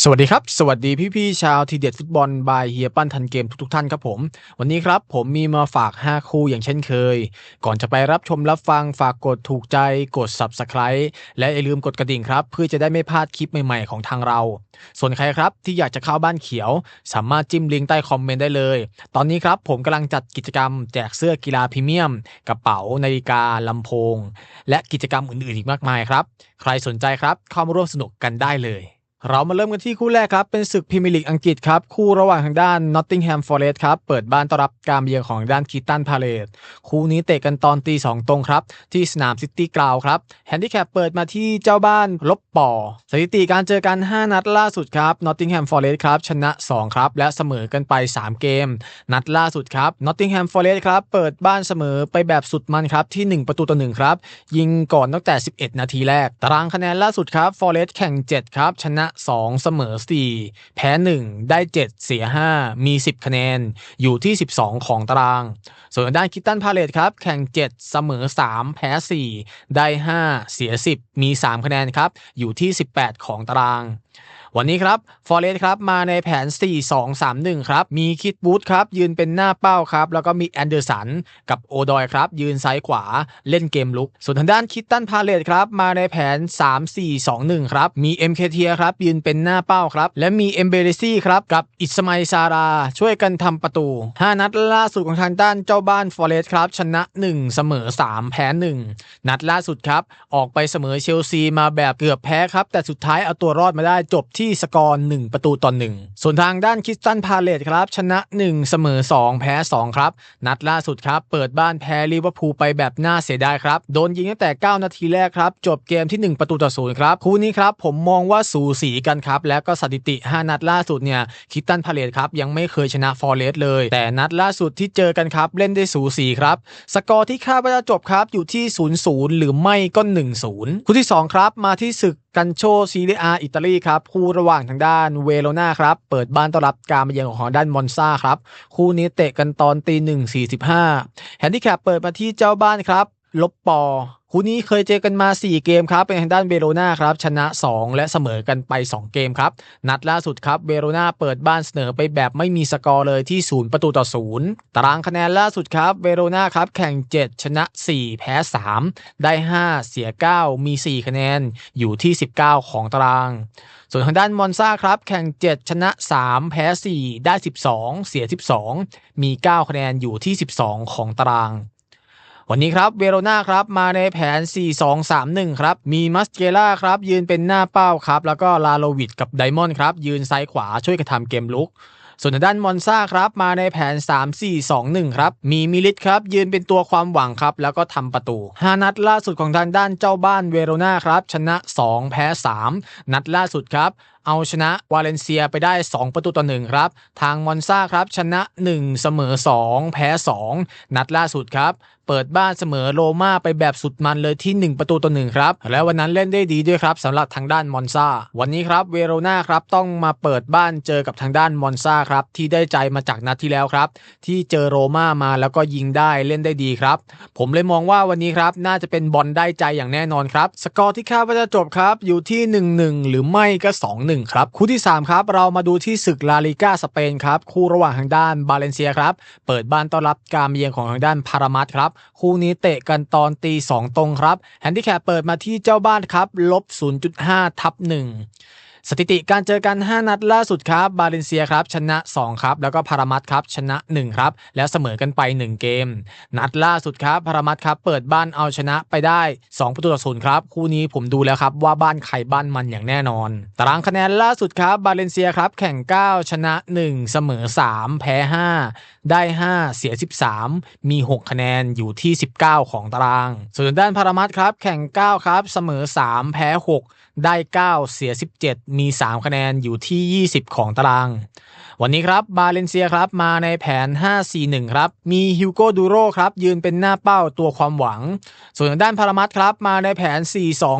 สวัสดีครับ สวัสดีพี่ๆชาวทีเด็ดฟุตบอลบายเฮียปั้นทันเกมทุกๆท่านครับผม วันนี้ครับผมมีมาฝาก 5 คู่อย่างเช่นเคย ก่อนจะไปรับชมรับฟังฝากกดถูกใจกด Subscribe และอย่าลืมกดกระดิ่งครับ เพื่อจะได้ไม่พลาดคลิปใหม่ๆของทางเรา ส่วนใครครับที่อยากจะเข้าบ้านเขียว สามารถจิ้มลิงก์ใต้คอมเมนต์ได้เลย ตอนนี้ครับผมกำลังจัดกิจกรรม แจกเสื้อกีฬาพรีเมียม กระเป๋านาฬิกาลำโพง และกิจกรรมอื่นๆอีกมากมายครับ ใครสนใจครับเข้ามาร่วมสนุกกันได้เลย เรามาเริ่มกันที่คู่แรกครับ เป็นศึกพรีเมียร์ลีกอังกฤษครับ คู่ระหว่างทางด้าน Nottingham Forest ครับ เปิดบ้านต้อนรับการเยือนของด้านคิตันพาเลตคู่นี้เตะกันตอนตีสองตรงครับ ที่สนามซิตี้กราวครับแฮนดิแคปเปิดมาที่เจ้าบ้านลบป่อ สถิติการเจอกัน 5 นัดล่าสุดครับ Nottingham Forest ครับ ชนะ 2 ครับ และเสมอกันไป 3 เกม นัดล่าสุดครับ Nottingham Forest ครับเปิดบ้านเสมอไปแบบสุดมันครับที่ 1 ประตูต่อ1ครับยิงก่อนตั้งแต่ 11 นาทีแรกตารางคะแนนล่าสุดครับ Forest แข่ง 7 ครับชนะ2 เสมอ 4 แพ้ 1 ได้ 7 เสีย 5 มี 10 คะแนน อยู่ที่ 12 ของตาราง ส่วนด้านคิตตันพาเลตครับ แข่ง 7 เสมอ 3 แพ้ 4 ได้ 5 เสีย 10 มี 3 คะแนนครับ อยู่ที่ 18 ของตารางวันนี้ครับฟอร์เรสครับมาในแผน 4-2-3-1 ครับ มีคิดบูธครับยืนเป็นหน้าเป้าครับ แล้วก็มีแอนเดอร์สันกับโอดอยครับ ยืนซ้ายขวาเล่นเกมลุก ส่วนทางด้านคิตตันพาเลตครับ มาในแผน 3-4-2-1 ครับ มี MK เคเทียครับ ยืนเป็นหน้าเป้าครับ และมีเอมเบรซี่ครับ กับอิสมาอิซารา ช่วยกันทำประตู 5 นัดล่าสุดของทางด้านเจ้าบ้านฟอร์เรสครับชนะ 1 เสมอ 3 แพ้ 1 นัดล่าสุดครับออกไปเสมอเชลซีมาแบบเกือบแพ้ครับแต่สุดท้ายเอาตัวรอดมาได้จบที่สกอร์1ประตูต่อ1ส่วนทางด้านคิสตันพาเลตครับ ชนะ 1 เสมอ 2 แพ้ 2 ครับ นัดล่าสุดครับ เปิดบ้านแพ้ลิเวอร์พูลไปแบบน่าเสียดายครับ โดนยิงตั้งแต่ 9 นาทีแรกครับ จบเกมที่ 1 ประตูต่อศูนย์ครับ คู่นี้ครับผมมองว่าสูสีกันครับ และก็สถิติ 5 นัดล่าสุดเนี่ยคิสตันพาเลตครับยังไม่เคยชนะฟอร์เรสเลย แต่นัดล่าสุดที่เจอกันครับ เล่นได้สูสีครับ สกอร์ที่คาดว่าจะจบครับอยู่ที่ 0-0 หรือไม่ก็ 1-0 คู่ที่ 2 ครับมาที่ศึก กันโชซีเรียอาอิตาลีครับคู่ระหว่างทางด้านเวโรนาครับเปิดบ้านต้อนรับการมาเยือนของด้านมอนซาครับคู่นี้เตะกันตอนตีหนึ่งสี่สิบห้าแฮนดิแคปเปิดมาที่เจ้าบ้านครับลบปอ คู่นี้เคยเจอกันมา 4 เกมครับ เป็นทางด้านเวโรนาครับ ชนะ 2 และเสมอกันไป 2 เกมครับ นัดล่าสุดครับ เวโรนาเปิดบ้านเสนอไปแบบไม่มีสกอร์เลยที่ 0 ประตูต่อ 0 ตารางคะแนนล่าสุดครับ เวโรนาครับ แข่ง 7 ชนะ 4 แพ้ 3 ได้ 5 เสีย 9 มี 4 คะแนน อยู่ที่ 19 ของตาราง ส่วนทางด้านมอนซาครับ แข่ง 7 ชนะ 3 แพ้ 4 ได้ 12 เสีย 12 มี 9 คะแนนอยู่ที่ 12 ของตาราง วันนี้ครับเวโรนาครับมาในแผน 4-2-3-1 ครับ มีมัสเกล่าครับ ยืนเป็นหน้าเป้าครับ แล้วก็ลาโลวิดกับไดมอนด์ครับ ยืนซ้ายขวาช่วยกระทำเกมลุก ส่วนด้านมอนซาครับ มาในแผน 3-4-2-1 ครับ มีมิลิตครับ ยืนเป็นตัวความหวังครับ แล้วก็ทำประตู 5 นัดล่าสุดของทางด้านเจ้าบ้านเวโรนาครับ ชนะ 2 แพ้ 3 นัดล่าสุดครับ เอาชนะวาเลนเซียไปได้ 2 ประตูต่อ1ครับ ทางมอนซาครับ ชนะ 1 เสมอ 2 แพ้ 2 นัดล่าสุดครับ เปิดบ้านเสมอโรม่าไปแบบสุดมันเลยที่ 1 ประตูต่อ1ครับ และวันนั้นเล่นได้ดีด้วยครับสำหรับทางด้านมอนซาวันนี้ครับเวโรนาครับต้องมาเปิดบ้านเจอกับทางด้านมอนซาครับ ที่ได้ใจมาจากนัดที่แล้วครับ ที่เจอโรม่ามาแล้วก็ยิงได้เล่นได้ดีครับ ผมเลยมองว่าวันนี้ครับน่าจะเป็นบอลได้ใจอย่างแน่นอนครับ สกอร์ที่คาดว่าจะจบครับอยู่ที่ 1-1 หรือไม่ก็2-1ครับ คู่ที่ 3 ครับ เรามาดูที่ศึกลาลิก้าสเปนครับ คู่ระหว่างทางด้านบาเลนเซียครับ เปิดบ้านต้อนรับการมาเยือนของทางด้านพารามัตครับ คู่นี้เตะกันตอนตี 2 ตรงครับแฮนดิแคปเปิดมาที่เจ้าบ้านครับลบ0.5ทับ1 สถิติการเจอกัน 5 นัดล่าสุดครับ บาเลนเซียครับ ชนะ 2 ครับ แล้วก็พารามัสครับ ชนะ 1 ครับ แล้วเสมอกันไป 1 เกม นัดล่าสุดครับพารามัสครับ เปิดบ้านเอาชนะไปได้ 2 ประตูต่อศูนย์ครับ คู่นี้ผมดูแล้วครับว่าบ้านใครบ้านมันอย่างแน่นอน ตารางคะแนนล่าสุดครับ บาเลนเซียครับ แข่ง 9 ชนะ 1 เสมอ 3 แพ้ 5 ได้ 5 เสีย 13 มี 6 คะแนนอยู่ที่ 19 ของตาราง ส่วนด้านพารามัสครับ แข่ง 9 ครับ เสมอ 3 แพ้ 6 ได้ 9 เสีย 17 มี 3 คะแนนอยู่ที่ 20 ของตาราง วันนี้ครับบาเลนเซียครับมาในแผน 5-4-1 ครับ มีฮิวโกดูโรครับยืนเป็นหน้าเป้าตัวความหวัง ส่วนทางด้านพารามัสครับมาในแผน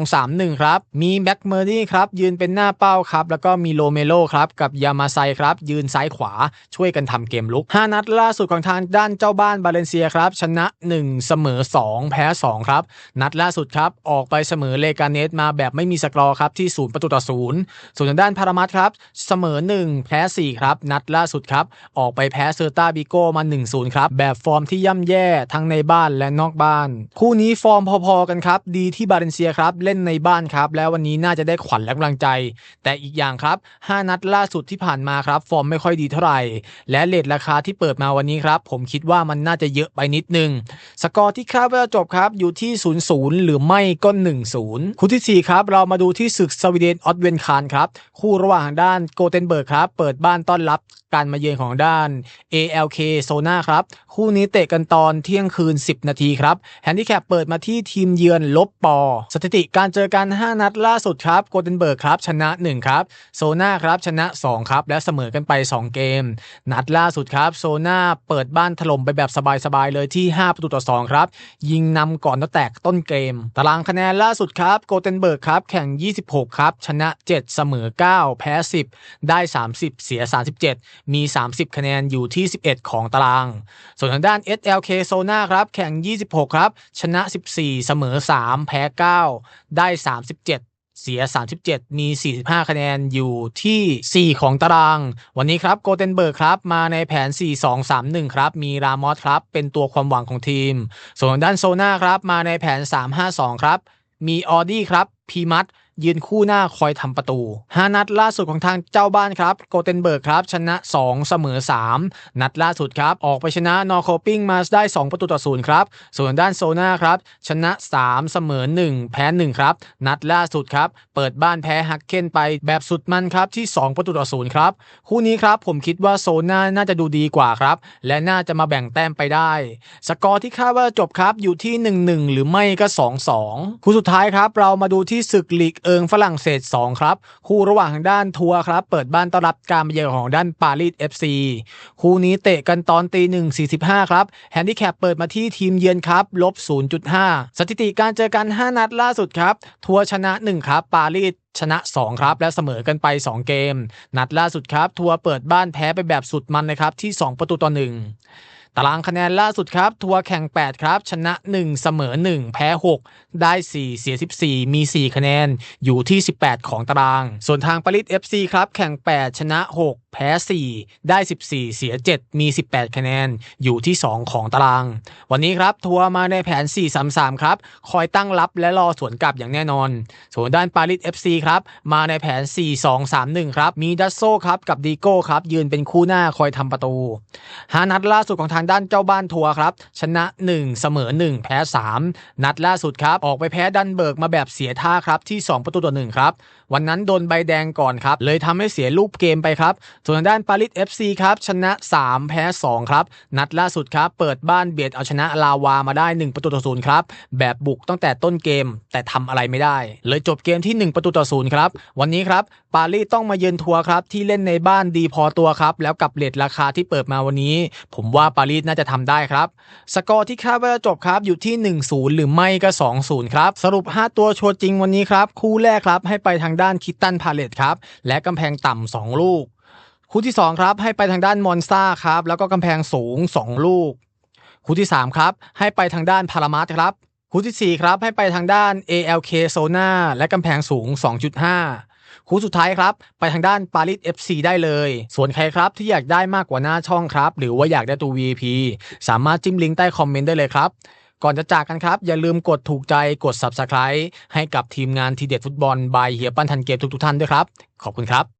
4-2-3-1 ครับ มีแบ็กเมอร์ดี้ครับยืนเป็นหน้าเป้าครับ แล้วก็มีโลเมโลครับกับยามาไซครับยืนซ้ายขวาช่วยกันทำเกมลุก 5 นัดล่าสุดของทางด้านเจ้าบ้านบาเลนเซียครับชนะ 1 เสมอ 2 แพ้ 2 ครับ นัดล่าสุดครับออกไปเสมอเลกาเนสมาแบบไม่มีสกอรอครับที่ศูนย์ประตูต่อศูนย์ส่วนทางด้านพารามัดครับเสมอ 1 แพ้4ครับนัดล่าสุดครับออกไปแพ้เซอร์ตาบิโกมา1-0ครับแบบฟอร์มที่ย่ำแย่ทั้งในบ้านและนอกบ้าน คู่นี้ฟอร์มพอๆกันครับดีที่บาเลนเซียครับเล่นในบ้านครับแล้ววันนี้น่าจะได้ขวัญและกำลังใจ แต่อีกอย่างครับ 5 นัดล่าสุดที่ผ่านมาครับ ฟอร์มไม่ค่อยดีเท่าไหร่ และเลทราคาที่เปิดมาวันนี้ครับ ผมคิดว่ามันน่าจะเยอะไปนิดนึง สกอร์ที่คาดว่าจะจบครับอยู่ที่ 0-0 หรือไม่ก็ 1-0 คู่ที่ 4 ครับ เรามาดูที่ศึกสวีเดนออสเวนคารครับ คู่ระหว่างด้านโกเทนเบิร์กครับ เปิดบ้านต้อนรับการมาเยือนของด้าน ALK โซนาครับ คู่นี้เตะกันตอนเที่ยงคืน 10 นาทีครับแฮนดิแคปเปิดมาที่ทีมเยือนลบปอ สถิติการเจอกัน 5 นัดล่าสุดครับโกเทนเบิร์กครับ ชนะ 1 ครับ โซนาครับ ชนะ 2 ครับ และเสมอกันไป 2 เกม นัดล่าสุดครับ โซนาเปิดบ้านถล่มไปแบบสบายๆเลยที่ 5 ประตูต่อ 2 ครับ ยิงนำก่อนแล้วแตกต้นเกม ตารางคะแนนล่าสุดครับโกเทนเบิร์กครับแข่ง26 ครับ ชนะ 7 เสมอ 9 แพ้ 10 ได้ 30 เสีย 37 มี 30 คะแนนอยู่ที่ 11 ของตาราง ส่วนทางด้าน SLK โซนาครับ แข่ง 26 ครับ ชนะ 14 เสมอ 3 แพ้ 9 ได้ 37เสีย 37 มี 45 คะแนนอยู่ที่ 4 ของตาราง วันนี้ครับโกเทนเบิร์กครับ มาในแผน 4-2-3-1 ครับ มีรามอสครับ เป็นตัวความหวังของทีม ส่วนทางด้านโซนาครับ มาในแผน 3-5-2 ครับ มีออดี้ครับ พีมัด ยืนคู่หน้าคอยทำประตู 5 นัดล่าสุดของทางเจ้าบ้านครับ โกเทนเบิร์กครับ ชนะ 2 เสมอ 3 นัดล่าสุดครับ ออกไปชนะนอร์โคปิงมาได้ 2 ประตูต่อศูนย์ครับ ส่วนด้านโซนาครับ ชนะ 3 เสมอ 1 แพ้ 1 ครับ นัดล่าสุดครับ เปิดบ้านแพ้ฮักเคนไปแบบสุดมันครับที่ 2 ประตูต่อศูนย์ครับ คู่นี้ครับผมคิดว่าโซนาน่าจะดูดีกว่าครับ และน่าจะมาแบ่งแต้มไปได้ สกอร์ที่คาดว่าจบครับอยู่ที่ 1-1 หรือไม่ก็ 2-2 คู่สุดท้ายครับ เรามาดูที่ศึกลีกเอิงฝรั่งเศส 2 ครับ คู่ระหว่างด้านทัวร์ครับ เปิดบ้านต้อนรับการมาเยือนของด้านปารีส FC คู่นี้เตะกันตอนตีหนึ่งสี่สิบห้าครับ แฮนดิแคปเปิดมาที่ทีมเยือนครับลบ 0.5 สถิติการเจอกัน 5 นัดล่าสุดครับ ทัวร์ชนะ 1 ครับ ปารีสชนะ 2 ครับ และเสมอกันไป 2 เกม นัดล่าสุดครับ ทัวร์เปิดบ้านแพ้ไปแบบสุดมันนะครับที่ 2 ประตูต่อ1 ตารางคะแนนล่าสุดครับ ทัวร์แข่ง 8 ครับ ชนะ 1 เสมอ 1 แพ้ 6 ได้ 4 เสีย 14 มี 4 คะแนน อยู่ที่ 18 ของตาราง ส่วนทางปารีส FC ครับ แข่ง 8 ชนะ 6 แพ้ 4 ได้ 14 เสีย 7 มี 18 คะแนน อยู่ที่ 2 ของตาราง วันนี้ครับ ทัวร์มาในแผน 4-3-3 ครับ คอยตั้งรับและรอสวนกลับอย่างแน่นอน ส่วนด้านปารีส FC ครับ มาในแผน 4-2-3-1 ครับ มีดัสโซครับ กับดีโก้ครับ ยืนเป็นคู่หน้าคอยทำประตู 5 นัดล่าสุดของทางด้านเจ้าบ้านทัวร์ครับชนะ 1 เสมอ 1 แพ้ 3 นัดล่าสุดครับ ออกไปแพ้ดันเบิร์กมาแบบเสียท่าครับที่ 2 ประตูต่อ1ครับวันนั้นโดนใบแดงก่อนครับ เลยทำให้เสียรูปเกมไปครับ ส่วนด้านปารีส FC ครับ ชนะ 3 แพ้ 2 ครับ นัดล่าสุดครับ เปิดบ้านเบียดเอาชนะลาวามาได้ 1 ประตูต่อศูนย์ครับ แบบบุกตั้งแต่ต้นเกม แต่ทำอะไรไม่ได้ เลยจบเกมที่ 1 ประตูต่อศูนย์ครับ วันนี้ครับ ปารีสต้องมาเยือนทัวร์ครับ ที่เล่นในบ้านดีพอตัวครับ แล้วกับเลทราคาที่เปิดมาวันนี้ ผมว่าปารีสน่าจะทำได้ครับ สกอร์ที่คาดว่าจะจบครับอยู่ที่ 1-0 หรือไม่ก็ 2-0 ครับ สรุป 5 ตัวโชว์จริงวันนี้ครับ คู่แรกครับให้ไปทางด้านคิตตันพาเลตครับ และกำแพงต่ำ2ลูก คู่ที่ 2 ครับ ให้ไปทางด้านมอนซาครับ แล้วก็กำแพงสูง 2 ลูก คู่ที่ 3 ครับ ให้ไปทางด้านพารามัสครับ คู่ทีสี่ 4 ครับ ให้ไปทางด้าน ALK โซนาและกำแพงสูง 2.5 คู่สุดท้ายครับ ไปทางด้านปารีส FC ได้เลย ส่วนใครครับที่อยากได้มากกว่าหน้าช่องครับ หรือว่าอยากได้ตัว VIP สามารถจิ้มลิงก์ใต้คอมเมนต์ได้เลยครับก่อนจะจากกันครับ อย่าลืมกดถูกใจกด Subscribe ให้กับทีมงานทีเด็ดฟุตบอลบายเฮียปั้นทันเกมทุกๆท่านด้วยครับ ขอบคุณครับ